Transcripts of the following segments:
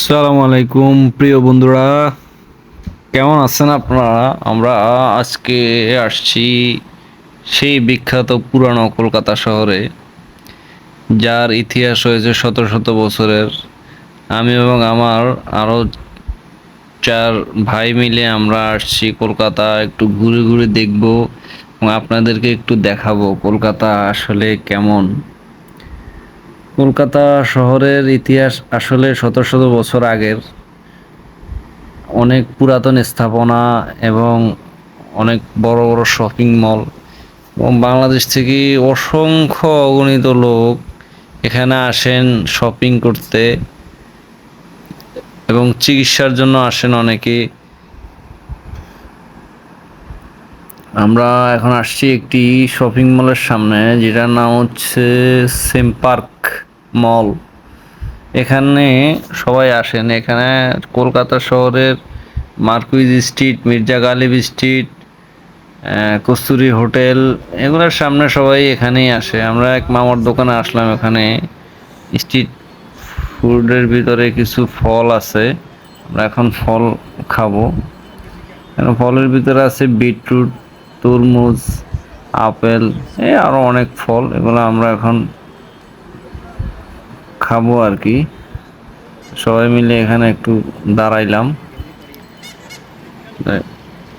আসসালামু আলাইকুম, প্রিয় বন্ধুরা। কেমন আছেন আপনারা? আমরা আজকে আসছি সেই বিখ্যাত পুরানো কলকাতা শহরে, যার ইতিহাস হয়েছে শত শত বছরের। আমি এবং আমার আরও চার ভাই মিলে আমরা আসছি কলকাতা, একটু ঘুরে ঘুরে দেখব এবং আপনাদেরকে একটু দেখাবো কলকাতা আসলে কেমন। কলকাতা শহরের ইতিহাস আসলে শত শত বছর আগের। অনেক পুরাতন স্থাপনা এবং অনেক বড় বড় শপিং মল এবং বাংলাদেশ থেকে অসংখ্য অগণিত লোক এখানে আসেন শপিং করতে এবং চিকিৎসার জন্য আসেন অনেকে। আমরা এখন আসছি একটি শপিং মলের সামনে, যেটার নাম হচ্ছে সেম পার্ক। মল। এখানে সবাই আসেন। এখানে কলকাতা শহরের Marquis street, Mirza Ghalib street Kasturi hotel, এগুলোর সামনে সবাই এখানেই আসে। আমরা এক মামার দোকানে আসলাম এখানে স্ট্রিট ফুডের ভিতরে কিছু ফল আছে। আমরা এখন ফল খাব। এখন ফলের ভিতরে আছে বিটরুট, তরমুজ, আপেল, এই আরও অনেক ফল। এগুলো আমরা এখন খাব আর কি। সবাই মিলে এখানে একটু দাঁড়াইলাম।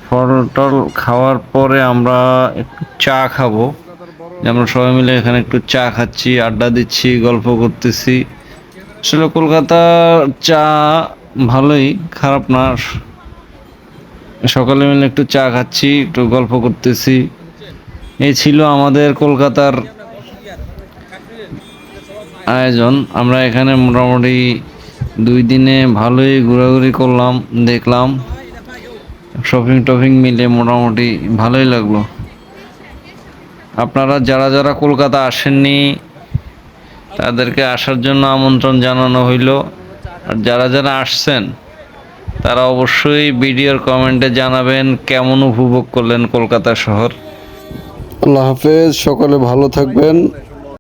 ফল টল খাওয়ার পরে আমরা একটু চা খাব। আমরা সবাই মিলে এখানে একটু চা খাচ্ছি, আড্ডা দিচ্ছি, গল্প করতেছি। আসলে কলকাতার চা ভালোই, খারাপ না। সকালে মিলে একটু চা খাচ্ছি, একটু গল্প করতেছি। এই ছিল আমাদের কলকাতার আয়োজন। আমরা এখানে মোটামুটি দুই দিনে ভালোই ঘোরাঘুরি করলাম, দেখলাম। শপিং টপিং মিলে মোটামুটি ভালোই লাগল। আপনারা যারা যারা কলকাতা আসেননি, তাদেরকে আসার জন্য আমন্ত্রণ জানানো হইল। আর যারা যারা আসছেন, তারা অবশ্যই ভিডিওর কমেন্টে জানাবেন কেমন উপভোগ করলেন কলকাতা শহর। আল্লাহ হাফেজ, সকলে ভালো থাকবেন।